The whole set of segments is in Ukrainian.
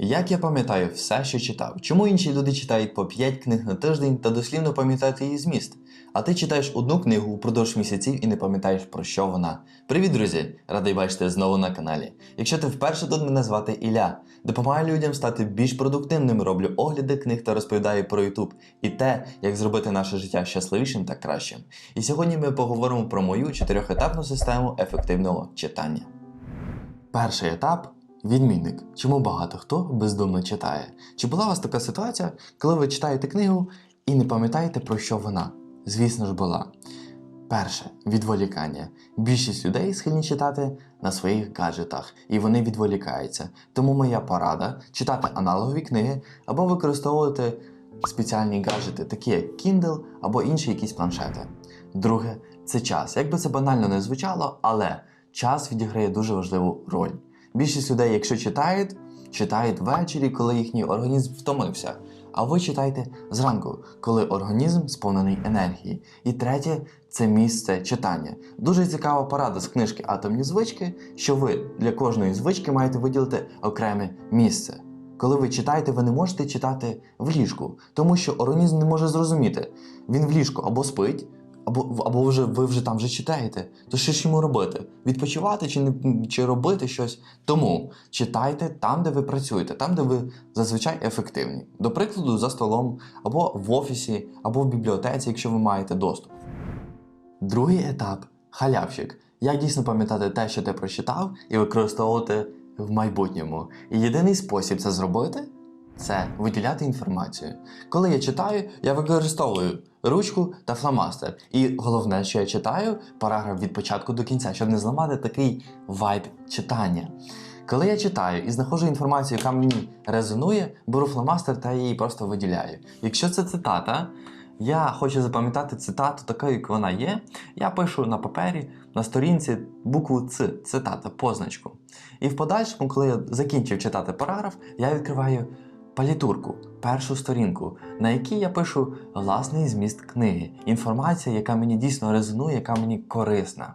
Як я пам'ятаю все, що читав, чому інші люди читають по 5 книг на тиждень та дослівно пам'ятають її зміст? А ти читаєш одну книгу упродовж місяців і не пам'ятаєш про що вона. Привіт, друзі! Радий бачити знову на каналі. Якщо ти вперше тут мене звати Ілля, допомагаю людям стати більш продуктивними, роблю огляди книг та розповідаю про YouTube і те, як зробити наше життя щасливішим та кращим. І сьогодні ми поговоримо про мою чотирьохетапну систему ефективного читання. Перший етап відмінник. Чому багато хто бездумно читає? Чи була у вас така ситуація, коли ви читаєте книгу і не пам'ятаєте про що вона? Звісно ж була. Перше відволікання. Більшість людей схильні читати на своїх гаджетах, і вони відволікаються. Тому моя порада читати аналогові книги або використовувати спеціальні гаджети, такі як Kindle або інші якісь планшети. Друге це час. Як би це банально не звучало, але час відіграє дуже важливу роль. Більшість людей, якщо читають, читають ввечері, коли їхній організм втомився. А ви читайте зранку, коли організм сповнений енергії. І третє це місце читання. Дуже цікава порада з книжки Атомні звички, що ви для кожної звички маєте виділити окреме місце. Коли ви читаєте, ви не можете читати в ліжку, тому що організм не може зрозуміти. Він в ліжку або спить, або, або вже, ви вже там вже читаєте. То що ж йому робити? Відпочивати чи, не, чи робити щось? Тому читайте там, де ви працюєте, там, де ви зазвичай ефективні. До прикладу, за столом, або в офісі, або в бібліотеці, якщо ви маєте доступ. Другий етап халявщик. Як дійсно пам'ятати те, що ти прочитав, і використовувати в майбутньому. І єдиний спосіб це зробити це виділяти інформацію. Коли я читаю, я використовую ручку та фломастер. І головне, що я читаю, параграф від початку до кінця, щоб не зламати такий вайб читання. Коли я читаю і знаходжу інформацію, яка мені резонує, беру фломастер та її просто виділяю. Якщо це цитата, я хочу запам'ятати цитату такою, як вона є. Я пишу на папері на сторінці букву Ц, цитата, позначку. І в подальшому, коли я закінчив читати параграф, я відкриваю палітурку, першу сторінку, на якій я пишу власний зміст книги, інформація, яка мені дійсно резонує, яка мені корисна.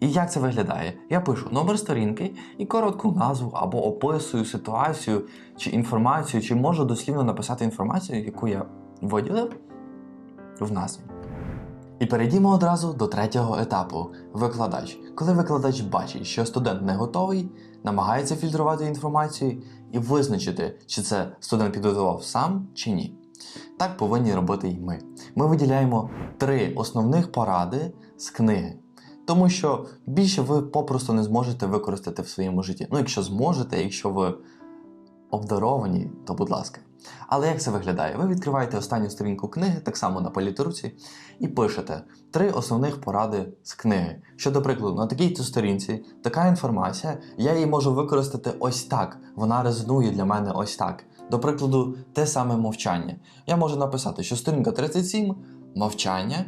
І як це виглядає? Я пишу номер сторінки і коротку назву або описую ситуацію чи інформацію, чи можу дослівно написати інформацію, яку я виділив в назві. І перейдімо одразу до третього етапу викладач. Коли викладач бачить, що студент не готовий, намагається фільтрувати інформацію і визначити, чи це студент підготував сам чи ні. Так повинні робити й ми. Ми виділяємо три основних поради з книги. Тому що більше ви попросту не зможете використати в своєму житті. Ну, якщо зможете, якщо ви обдаровані, то будь ласка. Але як це виглядає? Ви відкриваєте останню сторінку книги, так само на палітруці, і пишете три основних поради з книги. Що, до прикладу, на такій то сторінці така інформація, я її можу використати ось так. Вона резонує для мене ось так. До прикладу, те саме мовчання. Я можу написати, що сторінка 37 мовчання,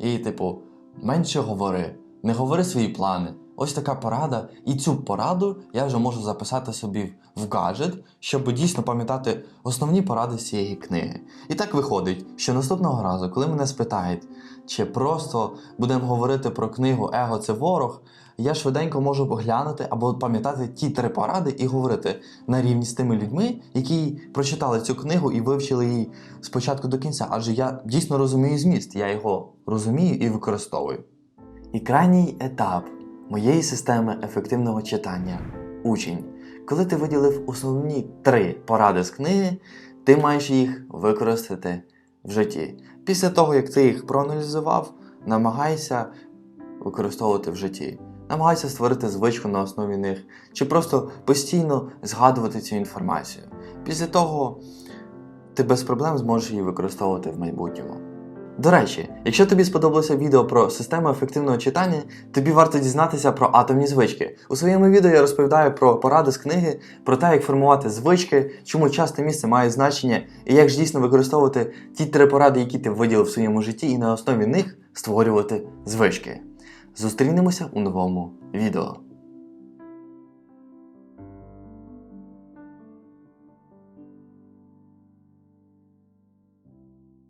і, типу, менше говори, не говори свої плани. Ось така порада, і цю пораду я вже можу записати собі в гаджет, щоб дійсно пам'ятати основні поради з цієї книги. І так виходить, що наступного разу, коли мене спитають, чи просто будемо говорити про книгу Его це ворог, я швиденько можу поглянути або пам'ятати ті три поради і говорити на рівні з тими людьми, які прочитали цю книгу і вивчили її спочатку до кінця. Адже я дійсно розумію зміст, я його розумію і використовую. І крайній етап моєї системи ефективного читання учень. Коли ти виділив основні три поради з книги, ти маєш їх використати в житті. Після того, як ти їх проаналізував, намагайся використовувати в житті. Намагайся створити звичку на основі них, чи просто постійно згадувати цю інформацію. Після того ти без проблем зможеш її використовувати в майбутньому. До речі, якщо тобі сподобалося відео про систему ефективного читання, тобі варто дізнатися про атомні звички. У своєму відео я розповідаю про поради з книги, про те, як формувати звички, чому часте місце має значення, і як ж дійсно використовувати ті три поради, які ти виділив в своєму житті, і на основі них створювати звички. Зустрінемося у новому відео.